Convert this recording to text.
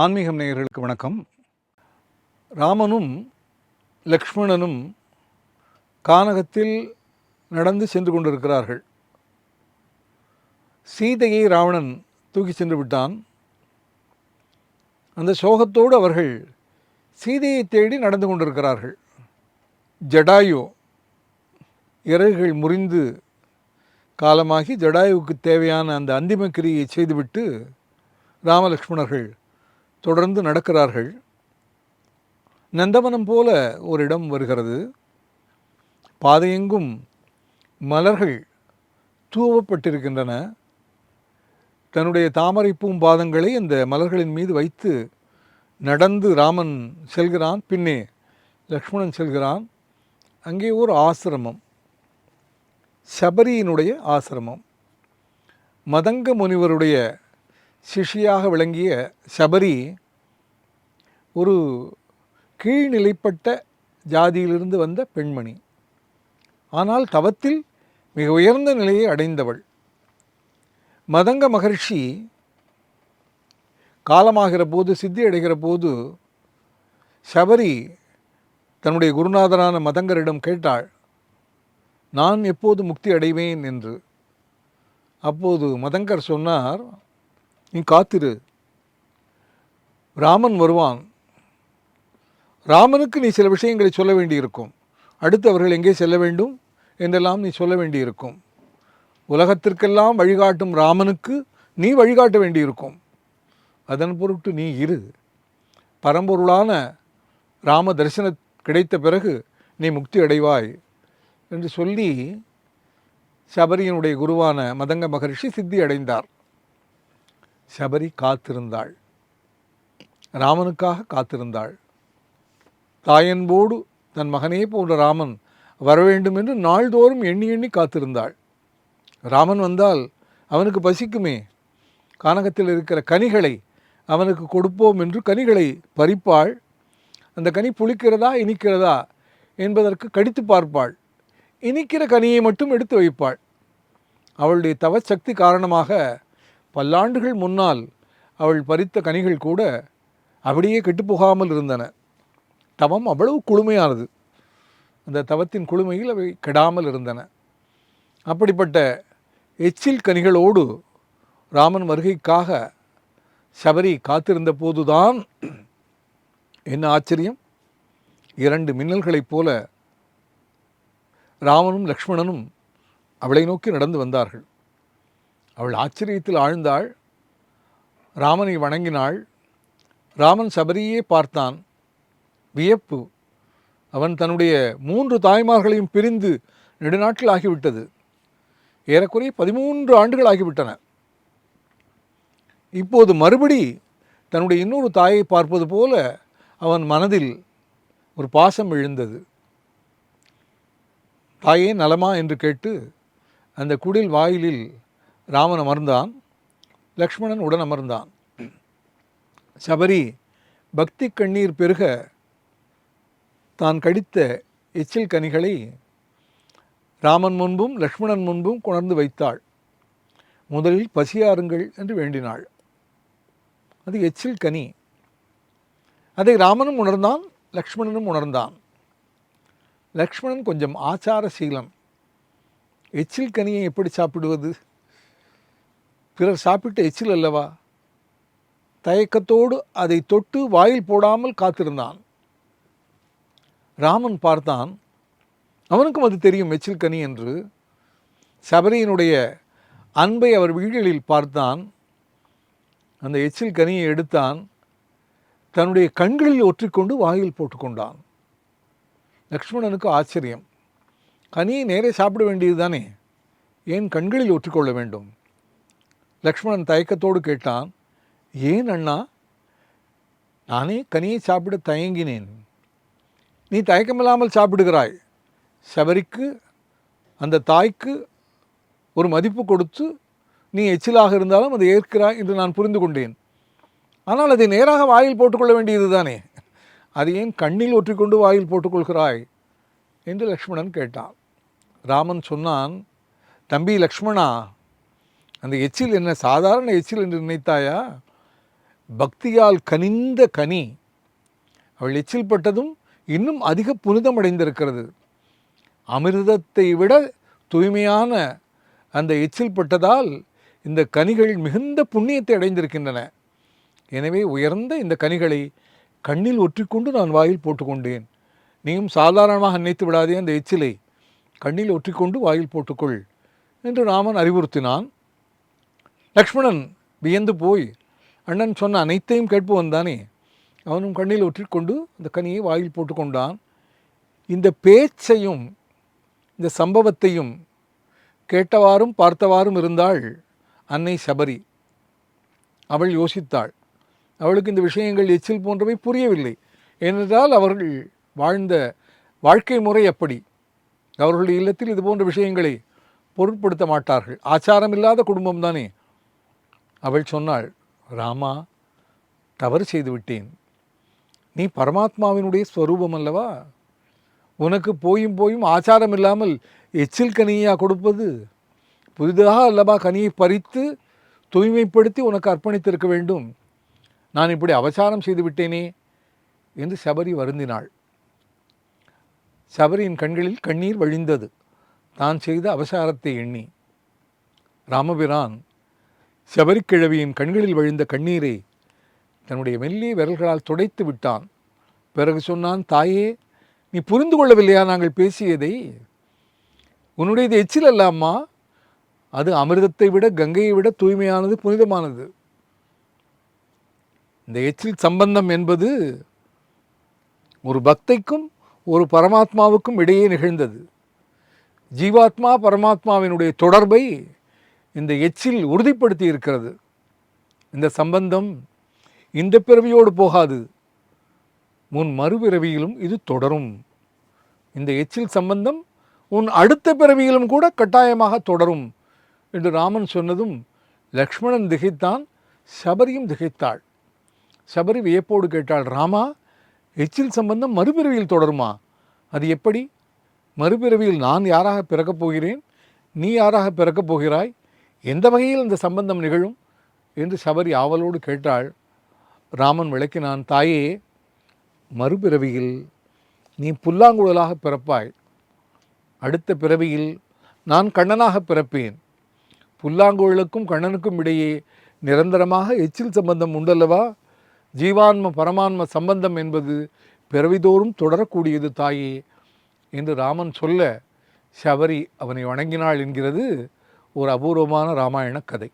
ஆன்மீகம் நேயர்களுக்கு வணக்கம். ராமனும் லக்ஷ்மணனும் கானகத்தில் நடந்து சென்று கொண்டிருக்கிறார்கள். சீதையை ராவணன் தூக்கி சென்று விட்டான். அந்த சோகத்தோடு அவர்கள் சீதையை தேடி நடந்து கொண்டிருக்கிறார்கள். ஜடாயு இறகுகள் முறிந்து காலமாகி ஜடாயுவுக்கு தேவையான அந்த அந்திம கிரியை செய்துவிட்டு ராமலக்ஷ்மணர்கள் தொடர்ந்து நடக்கிறார்கள். நந்தவனம் போல ஒரு இடம் வருகிறது. பாதையெங்கும் மலர்கள் தூவப்பட்டிருக்கின்றன. தன்னுடைய தாமரை பூம்பாதங்களை அந்த மலர்களின் மீது வைத்து நடந்து ராமன் செல்கிறான். பின்னே லக்ஷ்மணன் செல்கிறான். அங்கே ஒரு ஆசிரமம். சபரியினுடைய ஆசிரமம். மதங்க முனிவருடைய சிஷியாக விளங்கிய சபரி ஒரு கீழ்நிலைப்பட்ட ஜாதியிலிருந்து வந்த பெண்மணி. ஆனால் தவத்தில் மிக உயர்ந்த நிலையை அடைந்தவள். மதங்க மகர்ஷி காலமாகிற போது சித்தி அடைகிற போது சபரி தன்னுடைய குருநாதரான மதங்கரிடம் கேட்டாள் நான் எப்போது முக்தி அடைவேன்? என்று. அப்போது மதங்கர் சொன்னார் நீ காத்திரு. ராமன் வருவான். ராமனுக்கு நீ சில விஷயங்களை சொல்ல வேண்டியிருக்கும். அடுத்து அவர்கள் எங்கே செல்ல வேண்டும்? என்றெல்லாம் நீ சொல்ல வேண்டியிருக்கும். உலகத்திற்கெல்லாம் வழிகாட்டும் ராமனுக்கு நீ வழிகாட்ட வேண்டியிருக்கும். அதன் பொருட்டு நீ இரு. பரம்பொருளான ராம தரிசன கிடைத்த பிறகு நீ முக்தி அடைவாய் என்று சொல்லி சபரியினுடைய குருவான மதங்க மகரிஷி சித்தி அடைந்தார் சபரி காத்திருந்தாள். ராமனுக்காக காத்திருந்தாள். தாயன்போடு தன் மகனே போன்ற ராமன் வர வேண்டும் என்று நாள்தோறும் எண்ணி எண்ணி காத்திருந்தாள். ராமன் வந்தால் அவனுக்கு பசிக்குமே. கானகத்தில் இருக்கிற கனிகளை அவனுக்கு கொடுப்போம் என்று கனிகளை பறிப்பாள். அந்த கனி புளிக்கிறதா இனிக்கிறதா என்பதற்கு கடித்து பார்ப்பாள். இனிக்கிற கனியை மட்டும் எடுத்து வைப்பாள். அவளுடைய தவச்சக்தி காரணமாக பல்லாண்டுகள் முன்னால் அவள் பறித்த கனிகள் கூட அப்படியே கெட்டுப்போகாமல் இருந்தன. தவம் அவ்வளவு குளுமையானது. அந்த தவத்தின் குளுமையில் அவை கெடாமல் இருந்தன. அப்படிப்பட்ட எச்சில் கனிகளோடு ராமன் வருகைக்காக சபரி காத்திருந்த போதுதான் என்ன ஆச்சரியம்? இரண்டு மின்னல்களைப் போல ராமனும் லக்ஷ்மணனும் அவளை நோக்கி நடந்து வந்தார்கள். அவள் ஆச்சரியத்தில் ஆழ்ந்தாள். ராமனை வணங்கினாள். ராமன் சபரியே பார்த்தான். வியப்பு. அவன் தன்னுடைய மூன்று தாய்மார்களையும் பிரிந்து நெடுநாட்கள் ஆகிவிட்டது. ஏறக்குறைய பதிமூன்று ஆண்டுகள் ஆகிவிட்டன. இப்போது மறுபடி தன்னுடைய இன்னொரு தாயை பார்ப்பது போல அவன் மனதில் ஒரு பாசம் எழுந்தது. தாயே நலமா? என்று கேட்டு அந்த குடில் வாயிலில் ராமன் அமர்ந்தான். லக்ஷ்மணன் உடன் அமர்ந்தான். சபரி பக்தி கண்ணீர் பெருக தான் கடித்த எச்சில் கனிகளை ராமன் முன்பும் லக்ஷ்மணன் முன்பும் கொணர்ந்து வைத்தாள். முதலில் பசியாருங்கள் என்று வேண்டினாள். அது எச்சில் கனி. அதை ராமனும் உணர்ந்தான் லக்ஷ்மணனும் உணர்ந்தான். லக்ஷ்மணன் கொஞ்சம் ஆச்சார சீலம். எச்சில் கனியை எப்படி சாப்பிடுவது? பிறர் சாப்பிட்ட எச்சில் அல்லவா? தயக்கத்தோடு அதை தொட்டு வாயில் போடாமல் காத்திருந்தான். ராமன் பார்த்தான். அவனுக்கும் அது தெரியும் எச்சில் கனி என்று. சபரியினுடைய அன்பை அவர் வீடுகளில் பார்த்தான். அந்த எச்சில் கனியை எடுத்தான். தன்னுடைய கண்களில் ஒற்றிக்கொண்டு வாயில் போட்டுக்கொண்டான். லக்ஷ்மணனுக்கு ஆச்சரியம். கனியை நேரே சாப்பிட வேண்டியது தானே ஏன் கண்களில் ஒற்றிக்கொள்ள வேண்டும்? லக்ஷ்மணன் தயக்கத்தோடு கேட்டான் ஏன் அண்ணா? நானே கனியை சாப்பிட தயங்கினேன். நீ தயக்கமில்லாமல் சாப்பிடுகிறாய். சபரிக்கு அந்த தாய்க்கு ஒரு மதிப்பு கொடுத்து நீ எச்சிலாக இருந்தாலும் அதை ஏற்கிறாய் என்று நான் புரிந்து கொண்டேன். ஆனால் அதை நேராக வாயில் போட்டுக்கொள்ள வேண்டியது தானே அது ஏன் கண்ணில் ஒற்றிக்கொண்டு வாயில் போட்டுக்கொள்கிறாய்? என்று லக்ஷ்மணன் கேட்டான். ராமன் சொன்னான் தம்பி லக்ஷ்மணா அந்த எச்சில் என்ன சாதாரண எச்சில் என்று நினைத்தாயா? பக்தியால் கனிந்த கனி. அவள் எச்சில் பட்டதும் இன்னும் அதிக புனிதமடைந்திருக்கிறது. அமிர்தத்தை விட தூய்மையான அந்த எச்சில் பட்டதால் இந்த கனிகள் மிகுந்த புண்ணியத்தை அடைந்திருக்கின்றன. எனவே உயர்ந்த இந்த கனிகளை கண்ணில் ஒற்றிக்கொண்டு நான் வாயில் போட்டுக்கொண்டேன். நீயும் சாதாரணமாக நினைத்து விடாதே அந்த எச்சிலை. கண்ணில் ஒற்றிக்கொண்டு வாயில் போட்டுக்கொள் என்று ராமன் அறிவுறுத்தினான். லக்ஷ்மணன் வியந்து போய் அண்ணன் சொன்ன அனைத்தையும் கேட்பவன் தானே அவனும் கண்ணில் ஒற்றிக்கொண்டு அந்த கனியை வாயில் போட்டுக்கொண்டான். இந்த பேச்சையும் இந்த சம்பவத்தையும் கேட்டவாறும் பார்த்தவாறும் இருந்தாள் அன்னை சபரி. அவள் யோசித்தாள். அவளுக்கு இந்த விஷயங்கள் எச்சில் போன்றவை புரியவில்லை. ஏனென்றால் அவர்கள் வாழ்ந்த வாழ்க்கை முறை அப்படி. அவர்களுடைய இல்லத்தில் இது போன்ற விஷயங்களை பொருட்படுத்த மாட்டார்கள். ஆச்சாரம் இல்லாத குடும்பம் தானே அவள் சொன்னாள் ராமா தவறு செய்து விட்டேன். நீ பரமாத்மாவினுடைய ஸ்வரூபம் அல்லவா? உனக்கு போயும் போயும் ஆச்சாரம் இல்லாமல் எச்சில் கனியா கொடுப்பது? புதிதாக அல்லவா கனியை பறித்து தூய்மைப்படுத்தி உனக்கு அர்ப்பணித்திருக்க வேண்டும்? நான் இப்படி அவசாரம் செய்து விட்டேனே? என்று சபரி வருந்தினாள். சபரியின் கண்களில் கண்ணீர் வழிந்தது. தான் செய்த அவசாரத்தை எண்ணி ராமபிரான் சபரிக்கிழவியின் கண்களில் வழிந்த கண்ணீரை தன்னுடைய மெல்லிய விரல்களால் துடைத்து விட்டான். பிறகு சொன்னான் தாயே நீ புரிந்து கொள்ளவில்லையா நாங்கள் பேசியதை? உன்னுடையது எச்சில் அல்ல அம்மா அது அமிர்தத்தை விட கங்கையை விட தூய்மையானது புனிதமானது. இந்த எச்சில் சம்பந்தம் என்பது ஒரு பக்தைக்கும் ஒரு பரமாத்மாவுக்கும் இடையே நிகழ்ந்தது. ஜீவாத்மா பரமாத்மாவினுடைய தொடர்பை இந்த எச்சில் உறுதிப்படுத்தி இருக்கிறது. இந்த சம்பந்தம் இந்த பிறவியோடு போகாது. உன் மறுபிறவியிலும் இது தொடரும். இந்த எச்சில் சம்பந்தம் உன் அடுத்த பிறவியிலும் கூட கட்டாயமாக தொடரும் என்று ராமன் சொன்னதும் லக்ஷ்மணன் திகைத்தான் சபரியும் திகைத்தாள். சபரி வியப்போடு கேட்டாள் ராமா எச்சில் சம்பந்தம் மறுபிறவியில் தொடருமா? அது எப்படி? மறுபிறவியில் நான் யாராக பிறக்கப் போகிறேன்? நீ யாராக பிறக்கப் போகிறாய்? எந்த வகையில் இந்த சம்பந்தம் நிகழும் என்று சபரி ஆவலோடு கேட்டாள். ராமன் விளக்கினான் தாயே மறுபிறவியில் நீ புல்லாங்குழலாக பிறப்பாய். அடுத்த பிறவியில் நான் கண்ணனாக பிறப்பேன். புல்லாங்குழலுக்கும் கண்ணனுக்கும் இடையே நிரந்தரமாக எச்சில் சம்பந்தம் உண்டல்லவா? ஜீவான்ம பரமான்ம சம்பந்தம் என்பது பிறவிதோறும் தொடரக்கூடியது தாயே என்று ராமன் சொல்ல சபரி அவனை வணங்கினாள் என்கிறது. ஒரு அபூர்வமான ராமாயண கதை.